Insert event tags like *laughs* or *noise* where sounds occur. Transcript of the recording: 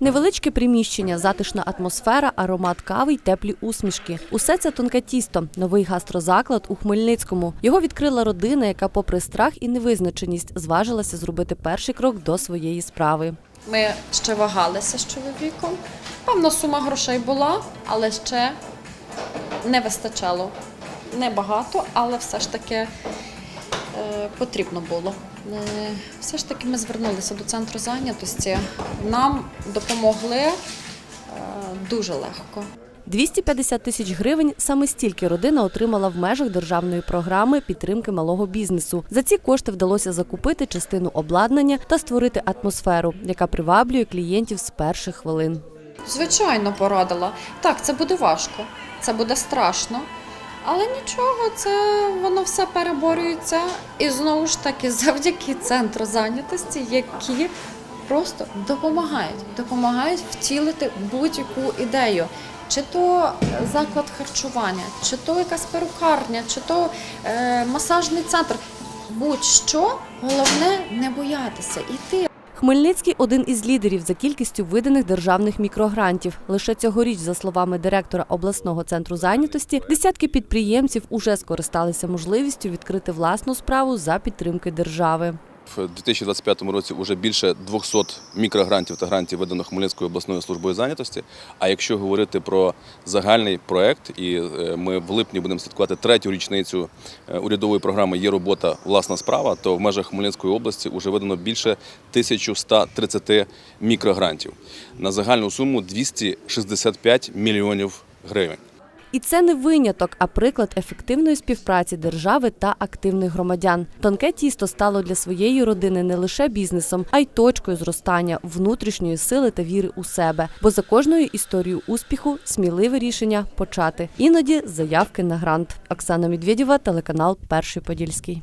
Невеличке приміщення, затишна атмосфера, аромат кави й теплі усмішки. Усе це тонке тісто, новий гастрозаклад у Хмельницькому. Його відкрила родина, яка, попри страх і невизначеність, зважилася зробити перший крок до своєї справи. Ми ще вагалися з чоловіком. Певна сума грошей була, але ще не вистачало. Небагато, але все ж таки потрібно було. Е, все ж таки ми звернулися до центру зайнятості. Нам допомогли е, дуже легко. 250 тисяч гривень саме стільки родина отримала в межах державної програми підтримки малого бізнесу. За ці кошти вдалося закупити частину обладнання та створити атмосферу, яка приваблює клієнтів з перших хвилин. Звичайно, порадила. Так, це буде важко, це буде страшно. Але нічого, це воно все переборюється. І знову ж таки, *laughs* завдяки центру зайнятості, які просто допомагають, допомагають втілити будь-яку ідею. Чи то заклад харчування, чи то якась перукарня, чи то е, масажний центр. Будь-що, головне не боятися, іти. Хмельницький один із лідерів за кількістю виданих державних мікрогрантів. Лише цьогоріч, за словами директора обласного центру зайнятості, десятки підприємців уже скористалися можливістю відкрити власну справу за підтримки держави. В 2025 році вже більше 200 мікрогрантів та грантів видано Хмельницькою обласною службою зайнятості. А якщо говорити про загальний проект, і е, ми в липні будемо святкувати третю річницю е, урядової програми Є робота власна справа, то в межах Хмельницької області вже видано більше 1130 мікрогрантів на загальну суму 265 мільйонів гривень. І це не виняток, а приклад ефективної співпраці держави та активних громадян. Тонке тісто стало для своєї родини не лише бізнесом, а й точкою зростання внутрішньої сили та віри у себе. Бо за кожною історією успіху сміливе рішення почати. Іноді заявки на грант. Оксана Медведєва, телеканал Перший Подільський.